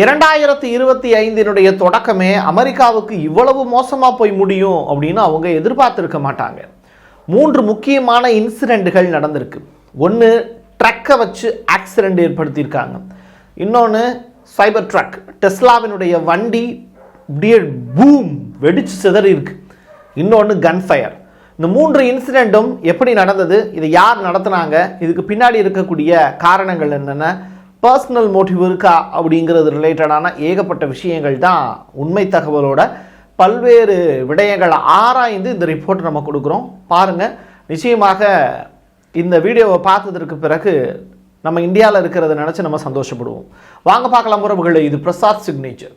இரண்டாயிரத்தி இருபத்தி ஐந்தினுடைய தொடக்கமே அமெரிக்காவுக்கு இவ்வளவு மோசமாக போய் முடியும் அப்படின்னு அவங்க எதிர்பார்த்துருக்க மாட்டாங்க. மூன்று முக்கியமான இன்சிடெண்ட்டுகள் நடந்திருக்கு. ஒன்று ட்ரக்கை வச்சு ஆக்சிடெண்ட் ஏற்படுத்தியிருக்காங்க. இன்னொன்று சைபர் ட்ரக். டெஸ்லாவினுடைய வண்டி இப்படியே பூம் வெடிச்சு சிதறி இருக்கு. இன்னொன்று கன்ஃபயர் இந்த மூன்று இன்சிடெண்ட்டும் எப்படி நடந்தது இதை யார் நடத்துனாங்க இதுக்கு பின்னாடி இருக்கக்கூடிய காரணங்கள் என்னென்ன பர்சனல் மோட்டிவ் இருக்கா அப்படிங்கிறது ரிலேட்டடான ஏகப்பட்ட விஷயங்கள் தான் உண்மை தகவலோட பல்வேறு விடயங்களை ஆராய்ந்து இந்த ரிப்போர்ட் நம்ம கொடுக்குறோம். பாருங்கள் நிச்சயமாக இந்த வீடியோவை பார்த்ததற்கு பிறகு நம்ம இந்தியாவில் இருக்கிறத நினச்சி நம்ம சந்தோஷப்படுவோம். வாங்க பார்க்கலாம் உறவுகளை இது பிரசாத் சிக்னேச்சர்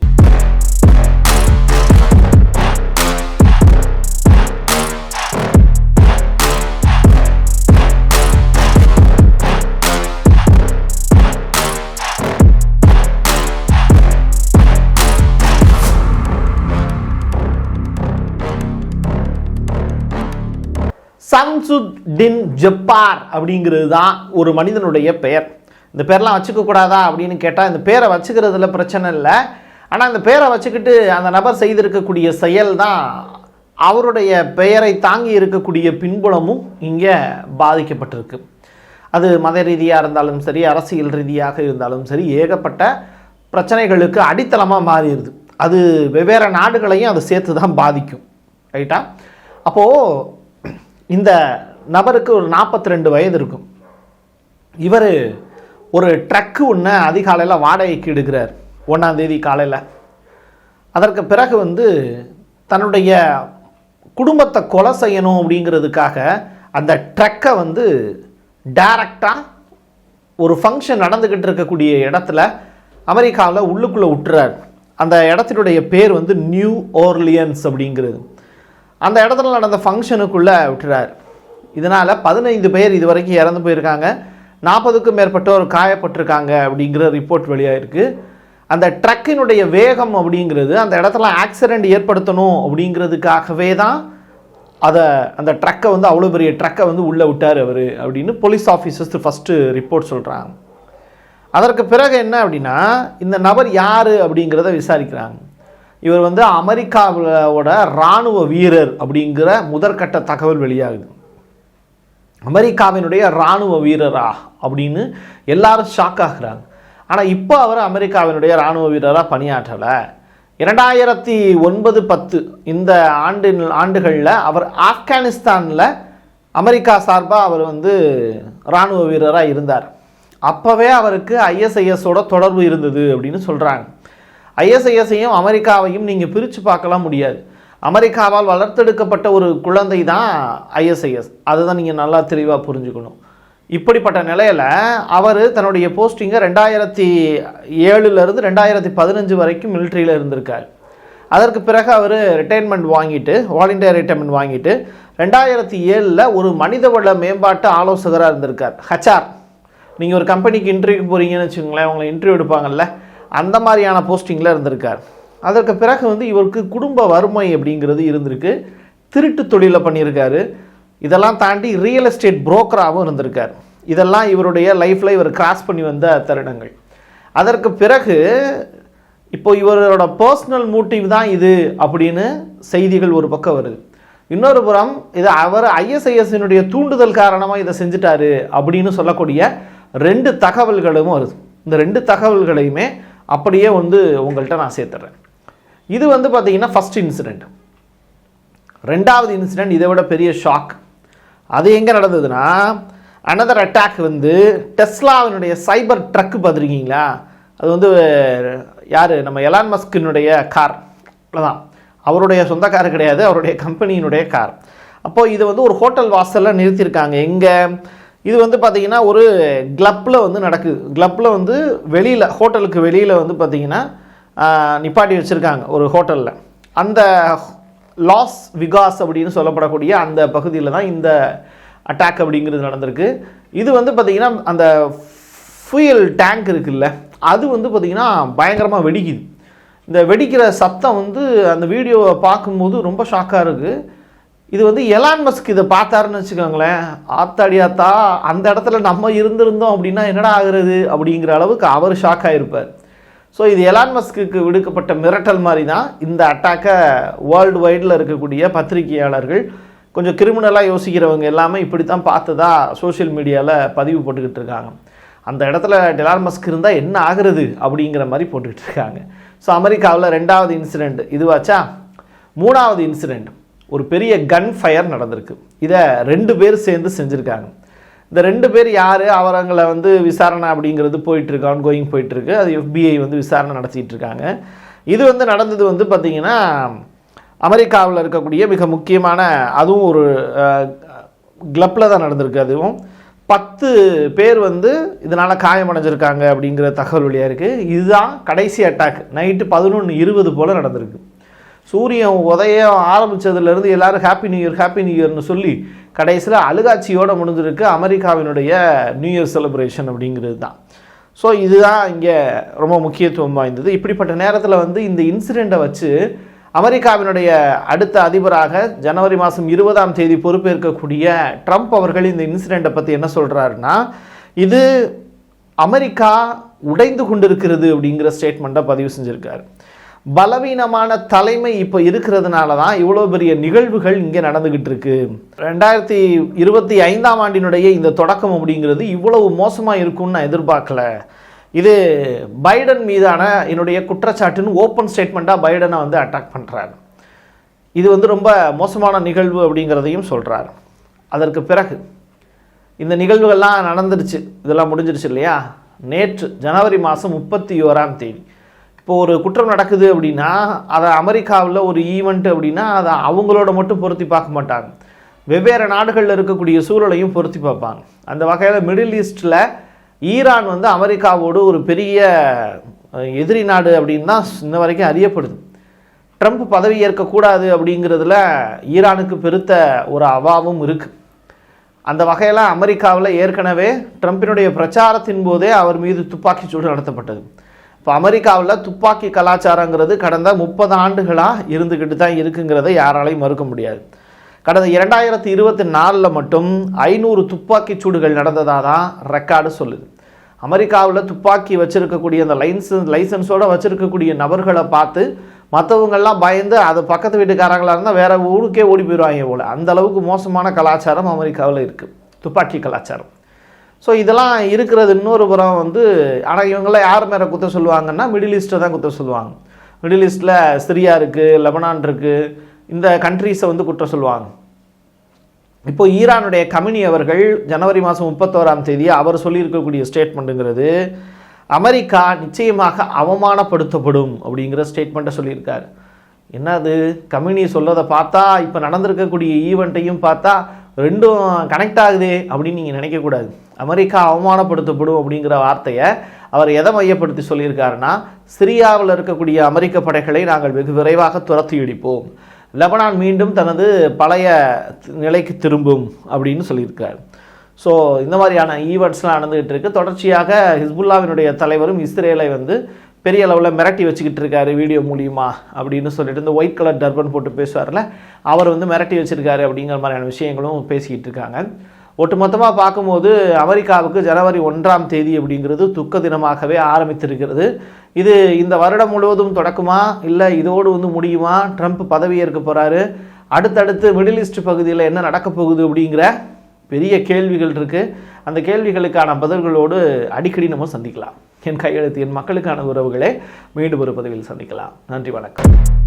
ஷம்சுத்தின் ஜப்பார் அப்படிங்கிறது தான் ஒரு மனிதனுடைய பெயர். இந்த பேர்லாம் வச்சுக்க கூடாதா அப்படின்னு கேட்டால் இந்த பேரை வச்சுக்கிறதுல பிரச்சனை இல்லை. ஆனால் இந்த பேரை வச்சுக்கிட்டு அந்த நபர் செய்திருக்கக்கூடிய செயல் தான் அவருடைய பெயரை தாங்கி இருக்கக்கூடிய பின்புலமும் இங்கே பாதிக்கப்பட்டிருக்கு. அது மத ரீதியாக இருந்தாலும் சரி அரசியல் ரீதியாக இருந்தாலும் சரி ஏகப்பட்ட பிரச்சனைகளுக்கு அடித்தளமாக மாறிடுது. அது வெவ்வேறு நாடுகளையும் அது சேர்த்து தான் பாதிக்கும். ரைட்டா? அப்போது இந்த நபருக்கு ஒரு நாற்பத்தி ரெண்டு வயது இருக்கும் இவர் ஒரு ட்ரக்கு ஒன்று அதிகாலையில் வாடகைக்கு எடுக்கிறார் ஒன்றாந்தேதி காலையில். அதற்கு பிறகு வந்து தன்னுடைய குடும்பத்தை கொலை செய்யணும் அப்படிங்கிறதுக்காக அந்த ட்ரக்கை வந்து டைரக்டாக ஒரு ஃபங்க்ஷன் நடந்துக்கிட்டு இருக்கக்கூடிய இடத்துல அமெரிக்காவில் உள்ளுக்குள்ளே விட்டுறார். அந்த இடத்தினுடைய பேர் வந்து நியூ ஓர்லியன்ஸ் அப்படிங்கிறது. அந்த இடத்துல நடந்த ஃபங்க்ஷனுக்குள்ளே விட்டுறார். இதனால் பதினைந்து பேர் இது வரைக்கும் இறந்து போயிருக்காங்க. நாற்பதுக்கும் மேற்பட்டோர் காயப்பட்டிருக்காங்க அப்படிங்கிற ரிப்போர்ட் வெளியாகிருக்கு அந்த ட்ரக்கினுடைய வேகம் அப்படிங்கிறது அந்த இடத்துல ஆக்சிடெண்ட் ஏற்படுத்தணும் அப்படிங்கிறதுக்காகவே தான் அதை அந்த ட்ரக்கை வந்து அவ்வளோ பெரிய ட்ரக்கை வந்து உள்ளே விட்டார் அவர் அப்படின்னு போலீஸ் ஆஃபீஸர்ஸ் ஃபஸ்ட்டு ரிப்போர்ட் சொல்கிறாங்க அதற்கு பிறகு என்ன அப்படின்னா இந்த நபர் யார் அப்படிங்கிறத விசாரிக்கிறாங்க. இவர் வந்து அமெரிக்காவோட இராணுவ வீரர் அப்படிங்கிற முதற்கட்ட தகவல் வெளியாகுது. அமெரிக்காவினுடைய இராணுவ வீரரா அப்படின்னு எல்லாரும் ஷாக் ஆகுறாங்க. ஆனால் இப்போ அவர் அமெரிக்காவினுடைய இராணுவ வீரராக பணியாற்றலை. இரண்டாயிரத்தி ஒன்பது பத்து இந்த ஆண்டு ஆண்டுகளில் அவர் ஆப்கானிஸ்தானில் அமெரிக்கா சார்பாக அவர் வந்து இராணுவ வீரராக இருந்தார். அப்போவே அவருக்கு ஐஎஸ்ஐஎஸோட தொடர்பு இருந்தது அப்படின்னு சொல்கிறாங்க ஐஎஸ்ஐஎஸ்ஸையும் அமெரிக்காவையும் நீங்கள் பிரித்து பார்க்கலாம் முடியாது. அமெரிக்காவால் வளர்த்தெடுக்கப்பட்ட ஒரு குழந்தை தான் ஐஎஸ்ஐஎஸ் அதுதான் நீங்கள் நல்லா தெளிவாக புரிஞ்சுக்கணும். இப்படிப்பட்ட நிலையில் அவர் தன்னுடைய போஸ்டிங்கை ரெண்டாயிரத்தி ஏழுலேருந்து ரெண்டாயிரத்தி பதினஞ்சு வரைக்கும் மிலிட்ரியில் இருந்திருக்கார். அதற்கு பிறகு அவர் ரிட்டைர்மெண்ட் வாங்கிட்டு வாலண்டியர் ரிட்டைர்மெண்ட் வாங்கிட்டு ரெண்டாயிரத்தி ஏழில் ஒரு மனிதவள மேம்பாட்டு ஆலோசகராக இருந்திருக்கார். ஹச்ஆர் நீங்கள் ஒரு கம்பெனிக்கு இன்டர்வியூக்கு போகிறீங்கன்னு வச்சுக்கோங்களேன் உங்களை இன்டர்வியூ எடுப்பாங்கல்ல? அந்த மாதிரியான போஸ்டிங்கில் இருந்திருக்கார். அதற்கு பிறகு வந்து இவருக்கு குடும்ப வறுமை அப்படிங்கிறது இருந்திருக்கு. திருட்டு தொழிலை பண்ணியிருக்காரு. இதெல்லாம் தாண்டி ரியல் எஸ்டேட் புரோக்கராகவும் இருந்திருக்கார். இதெல்லாம் இவருடைய லைஃப்பில் இவர் கிராஸ் பண்ணி வந்த தருணங்கள். அதற்கு பிறகு இப்போ இவரோட பர்சனல் மோட்டிவ் தான் இது அப்படின்னு செய்திகள் ஒரு பக்கம் வருது. இன்னொரு புறம் இது அவர் ஐஎஸ்ஐஎஸ்னுடைய தூண்டுதல் காரணமாக இதை செஞ்சுட்டாரு அப்படின்னு சொல்லக்கூடிய ரெண்டு தகவல்களும் வருது. இந்த ரெண்டு தகவல்களையுமே அப்படியே வந்து உங்கள்கிட்ட நான் சேர்த்துறேன். இது வந்து பார்த்திங்கன்னா ஃபஸ்ட் இன்சிடெண்ட் ரெண்டாவது இன்சிடெண்ட் இதை விட பெரிய ஷாக் அது எங்கே நடந்ததுன்னா அனதர் அட்டாக் வந்து டெஸ்லாவினுடைய சைபர் ட்ரக்கு பார்த்துருக்கீங்களா? அது வந்து யார்? நம்ம எலான் மஸ்கினுடைய கார் அவ்வளோதான் அவருடைய சொந்த கார் கிடையாது அவருடைய கம்பெனியினுடைய கார் அப்போது இது வந்து ஒரு ஹோட்டல் வாசலில் நிறுத்தியிருக்காங்க. எங்கே? இது வந்து பார்த்திங்கன்னா ஒரு கிளப்பில் வந்து நடக்குது. கிளப்பில் வந்து வெளியில் ஹோட்டலுக்கு வெளியில் வந்து பார்த்திங்கன்னா நிப்பாட்டி வச்சுருக்காங்க ஒரு ஹோட்டலில். அந்த லாஸ் விகாஸ் அப்படின்னு சொல்லப்படக்கூடிய அந்த பகுதியில் தான் இந்த அட்டாக் அப்படிங்கிறது நடந்திருக்கு. இது வந்து பார்த்திங்கன்னா அந்த ஃபியூயல் டேங்க் இருக்குல்ல அது வந்து பார்த்திங்கன்னா பயங்கரமாக வெடிக்குது. இந்த வெடிக்கிற சத்தம் வந்து அந்த வீடியோவை பார்க்கும்போது ரொம்ப ஷாக்காக இருக்குது இது வந்து எலான் மஸ்க் இதை பார்த்தாருன்னு வச்சுக்கோங்களேன். ஆத்தாடி ஆத்தா அந்த இடத்துல நம்ம இருந்திருந்தோம் அப்படின்னா என்னடா ஆகுறது அப்படிங்கிற அளவுக்கு அவர் ஷாக் ஆகிருப்பார் ஸோ இது எலான் மஸ்க்கு விடுக்கப்பட்ட மிரட்டல் மாதிரி தான் இந்த அட்டாக்கை வேர்ல்டு வைடில் இருக்கக்கூடிய பத்திரிகையாளர்கள் கொஞ்சம் கிரிமினலாக யோசிக்கிறவங்க எல்லாமே இப்படி தான் பார்த்ததா சோஷியல் மீடியாவில் பதிவு போட்டுக்கிட்டு இருக்காங்க. அந்த இடத்துல டெலான் மஸ்க் இருந்தால் என்ன ஆகுறது அப்படிங்கிற மாதிரி போட்டுக்கிட்டு இருக்காங்க. ஸோ அமெரிக்காவில் ரெண்டாவது இன்சிடெண்ட் இதுவாச்சா மூணாவது இன்சிடெண்ட் ஒரு பெரிய கன் ஃபயர் நடந்திருக்கு. இதை ரெண்டு பேர் சேர்ந்து செஞ்சுருக்காங்க. இந்த ரெண்டு பேர் யார்? அவரங்களை வந்து விசாரணை அப்படிங்கிறது போயிட்டுருக்கு ஆன் கோயிங் போயிட்டுருக்கு. அது எஃபிஐ வந்து விசாரணை நடத்திட்டு இருக்காங்க இது வந்து நடந்தது வந்து பார்த்திங்கன்னா அமெரிக்காவில் இருக்கக்கூடிய மிக முக்கியமான அதுவும் ஒரு கிளப்பில் தான் நடந்திருக்கு அதுவும். பத்து பேர் வந்து இதனால் காயமடைஞ்சிருக்காங்க அப்படிங்கிற தகவல் வழியாக இருக்குது இதுதான் கடைசி அட்டாக் நைட்டு பதினொன்று இருபது போல் நடந்திருக்கு. சூரியன் உதயம் ஆரம்பித்ததுலேருந்து எல்லாரும் happy new year happy new இயர்னு சொல்லி கடைசியில் அழுகாட்சியோடு முடிஞ்சிருக்கு அமெரிக்காவினுடைய நியூ இயர் செலிப்ரேஷன் அப்படிங்கிறது தான். ஸோ இதுதான் இங்கே ரொம்ப முக்கியத்துவம் வாய்ந்தது. இப்படிப்பட்ட நேரத்தில் வந்து இந்த இன்சிடெண்ட்டை வச்சு அமெரிக்காவினுடைய அடுத்த அதிபராக ஜனவரி மாதம் இருபதாம் தேதி பொறுப்பேற்கக்கூடிய ட்ரம்ப் அவர்கள் இந்த இன்சிடெண்ட்டை பற்றி என்ன சொல்கிறாருன்னா இது அமெரிக்கா உடைந்து கொண்டிருக்கிறது அப்படிங்கிற ஸ்டேட்மெண்ட்டை பதிவு செஞ்சுருக்காரு. பலவீனமான தலைமை இப்போ இருக்கிறதுனால தான் இவ்வளோ பெரிய நிகழ்வுகள் இங்கே நடந்துக்கிட்டு இருக்கு ரெண்டாயிரத்தி இருபத்தி ஐந்தாம் ஆண்டினுடைய இந்த தொடக்கம் அப்படிங்கிறது இவ்வளவு மோசமாக இருக்கும்னு நான் எதிர்பார்க்கல. இது பைடன் மீதான என்னுடைய குற்றச்சாட்டுன்னு ஓப்பன் ஸ்டேட்மெண்ட்டாக பைடனை வந்து அட்டாக் பண்ணுறாரு இது வந்து ரொம்ப மோசமான நிகழ்வு அப்படிங்கிறதையும் சொல்கிறார் அதற்கு பிறகு இந்த நிகழ்வுகள்லாம் நடந்துருச்சு. இதெல்லாம் முடிஞ்சிருச்சு இல்லையா? நேற்று ஜனவரி மாதம் முப்பத்தி ஓராம் தேதி. இப்போ ஒரு குற்றம் நடக்குது அப்படின்னா அதை அமெரிக்காவில் ஒரு ஈவெண்ட் அப்படின்னா அதை அவங்களோட மட்டும் பொருத்தி பார்க்க மாட்டாங்க. வெவ்வேறு நாடுகளில் இருக்கக்கூடிய சூழலையும் பொருத்தி பார்ப்பாங்க. அந்த வகையில் மிடில் ஈஸ்டில் ஈரான் வந்து அமெரிக்காவோடு ஒரு பெரிய எதிரி நாடு அப்படின்னு தான் இன்ன வரைக்கும் அறியப்படுது. ட்ரம்ப் பதவி ஏற்கக்கூடாது அப்படிங்கிறதுல ஈரானுக்கு பெருத்த ஒரு அவாவும் இருக்குது அந்த வகையில் அமெரிக்காவில் ஏற்கனவே ட்ரம்ப்பினுடைய பிரச்சாரத்தின் போதே அவர் மீது துப்பாக்கி சூடு நடத்தப்பட்டது. இப்போ அமெரிக்காவில் துப்பாக்கி கலாச்சாரங்கிறது கடந்த முப்பது ஆண்டுகளாக இருந்துக்கிட்டு தான் இருக்குங்கிறத யாராலையும் மறுக்க முடியாது. கடந்த இரண்டாயிரத்தி இருபத்தி நாலில் மட்டும் ஐநூறு துப்பாக்கி சூடுகள் நடந்ததாக தான் ரெக்கார்டு சொல்லுது. அமெரிக்காவில் துப்பாக்கி வச்சுருக்கக்கூடிய அந்த லைசன்ஸ் லைசன்ஸோடு வச்சுருக்கக்கூடிய நபர்களை பார்த்து மற்றவங்கள்லாம் பயந்து அது பக்கத்து வீட்டுக்காரங்களாக இருந்தால் வேறு ஊருக்கே ஓடி போயிடுவாங்க போல். அந்த அளவுக்கு மோசமான கலாச்சாரம் அமெரிக்காவில் இருக்குது துப்பாக்கி கலாச்சாரம். ஸோ இதெல்லாம் இருக்கிறது இன்னொரு புறம் வந்து ஆனால் இவங்களாம் யார் மேலே குத்த சொல்லுவாங்கன்னா மிடில் ஈஸ்ட்டை தான் குத்த சொல்லுவாங்க. மிடில் ஈஸ்ட்டில் சிரியா இருக்குது லெபனான் இருக்குது இந்த கண்ட்ரீஸை வந்து குற்றம் சொல்லுவாங்க. இப்போ ஈரானுடைய கமினி அவர்கள் ஜனவரி மாதம் முப்பத்தோராம் தேதி அவர் சொல்லியிருக்கக்கூடிய ஸ்டேட்மெண்ட்டுங்கிறது அமெரிக்கா நிச்சயமாக அவமானப்படுத்தப்படும் அப்படிங்கிற ஸ்டேட்மெண்ட்டை சொல்லியிருக்காரு. என்னது? கமினி சொல்லதை பார்த்தா இப்போ நடந்திருக்கக்கூடிய ஈவெண்ட்டையும் பார்த்தா ரெண்டும் கனெக்ட் ஆகுதே அப்படின்னு நீங்கள் நினைக்கக்கூடாது. அமெரிக்கா அவமானப்படுத்தப்படும் அப்படிங்கிற வார்த்தையை அவர் எதை மையப்படுத்தி சொல்லியிருக்காருன்னா சிரியாவில் இருக்கக்கூடிய அமெரிக்க படைகளை நாங்கள் வெகு விரைவாக துரத்தி இடிப்போம். லெபனான் மீண்டும் தனது பழைய நிலைக்கு திரும்பும் அப்படின்னு சொல்லியிருக்கார். ஸோ இந்த மாதிரியான ஈவெண்ட்ஸ்லாம் நடந்துகிட்டு இருக்குது தொடர்ச்சியாக ஹிஸ்புல்லாவினுடைய தலைவரும் இஸ்ரேலை வந்து பெரிய அளவில் மிரட்டி வச்சுக்கிட்டு இருக்காரு வீடியோ மூலியமா அப்படின்னு சொல்லிட்டு இந்த ஒயிட் கலர் டர்பன் போட்டு பேசுவார்ல அவர் வந்து மிரட்டி வச்சுருக்காரு அப்படிங்கிற மாதிரியான விஷயங்களும் பேசிக்கிட்டு இருக்காங்க. ஒட்டுமொத்தமாக பார்க்கும்போது அமெரிக்காவுக்கு ஜனவரி ஒன்றாம் தேதி அப்படிங்கிறது துக்க தினமாகவே ஆரம்பித்திருக்கிறது. இது இந்த வருடம் முழுவதும் தொடக்குமா? இல்லை இதோடு வந்து முடியுமா? ட்ரம்ப் பதவியேற்க போகிறாரு அடுத்தடுத்து மிடில் ஈஸ்ட் பகுதியில் என்ன நடக்கப் போகுது அப்படிங்கிற பெரிய கேள்விகள் இருக்குது அந்த கேள்விகளுக்கான பதில்களோடு அடிக்கடி நம்ம சந்திக்கலாம். என் கையெழுத்து என் மக்களுக்கான உறவுகளை மீண்டும் ஒரு பதிவில் சந்திக்கலாம். நன்றி வணக்கம்.